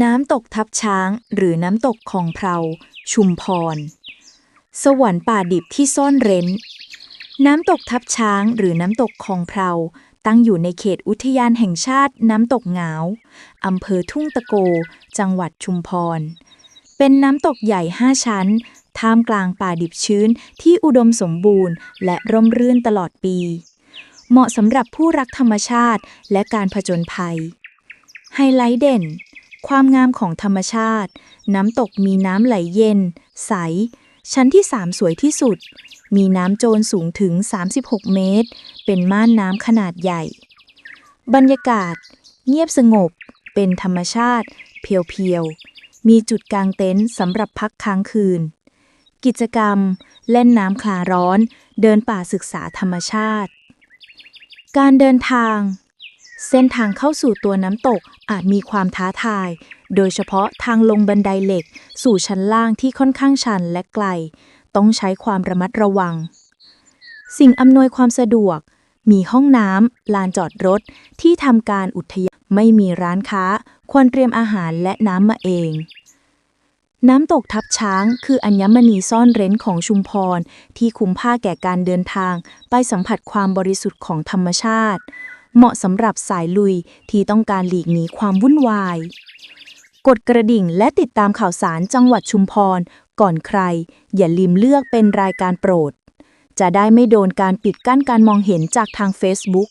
น้ำตกทับช้างหรือน้ำตกคองเพราชุมพร สวรรค์ป่าดิบที่ซ่อนเร้น น้ำตกทับช้างหรือน้ำตกคองเพราตั้งอยู่ในเขตอุทยานแห่งชาติน้ำตกเหงาอำเภอทุ่งตะโก จังหวัดชุมพร เป็นน้ำตกใหญ่5ชั้น ท่ามกลางป่าดิบชื้นที่อุดมสมบูรณ์ และร่มรื่นตลอดปี เหมาะสำหรับผู้รักธรรมชาติและการผจญภัย ไฮไลท์เด่น ความงามของธรรมชาติ น้ำตกมีน้ำไหลเย็น ใส ชั้นที่3สวยที่สุด มีน้ำโจรสูงถึง 36 เมตร เป็นม่านน้ำขนาดใหญ่ บรรยากาศ เงียบสงบ เป็นธรรมชาติ เพียวๆ มีจุดกางเต็นท์สำหรับพักค้างคืน กิจกรรม เล่นน้ำคลาร้อน เดินป่าศึกษาธรรมชาติ การเดินทาง เส้นทางเข้าสู่ตัวน้ำตกอาจมีความท้าทาย โดยเฉพาะทางลงบันไดเหล็ก สู่ชั้นล่างที่ค่อนข้างชันและไกล ต้องใช้ความระมัดระวัง สิ่งอำนวยความสะดวก มีห้องน้ำลานจอดรถที่ทำการอุทยานไม่มีร้านค้า ควรเตรียมอาหารและน้ำมาเอง น้ำตกทับช้างคืออัญมณีซ่อนเร้นของชุมพร ที่คุ้มค่าแก่การเดินทาง ไปสัมผัสความบริสุทธิ์ของธรรมชาติ เหมาะสำหรับสายลุยที่ต้องการหลีกหนีความวุ่นวาย กดกระดิ่งและติดตามข่าวสารจังหวัดชุมพร ก่อนใคร อย่าลืมเลือกเป็นรายการโปรด จะได้ไม่โดนการปิดกั้นการมองเห็นจากทาง Facebook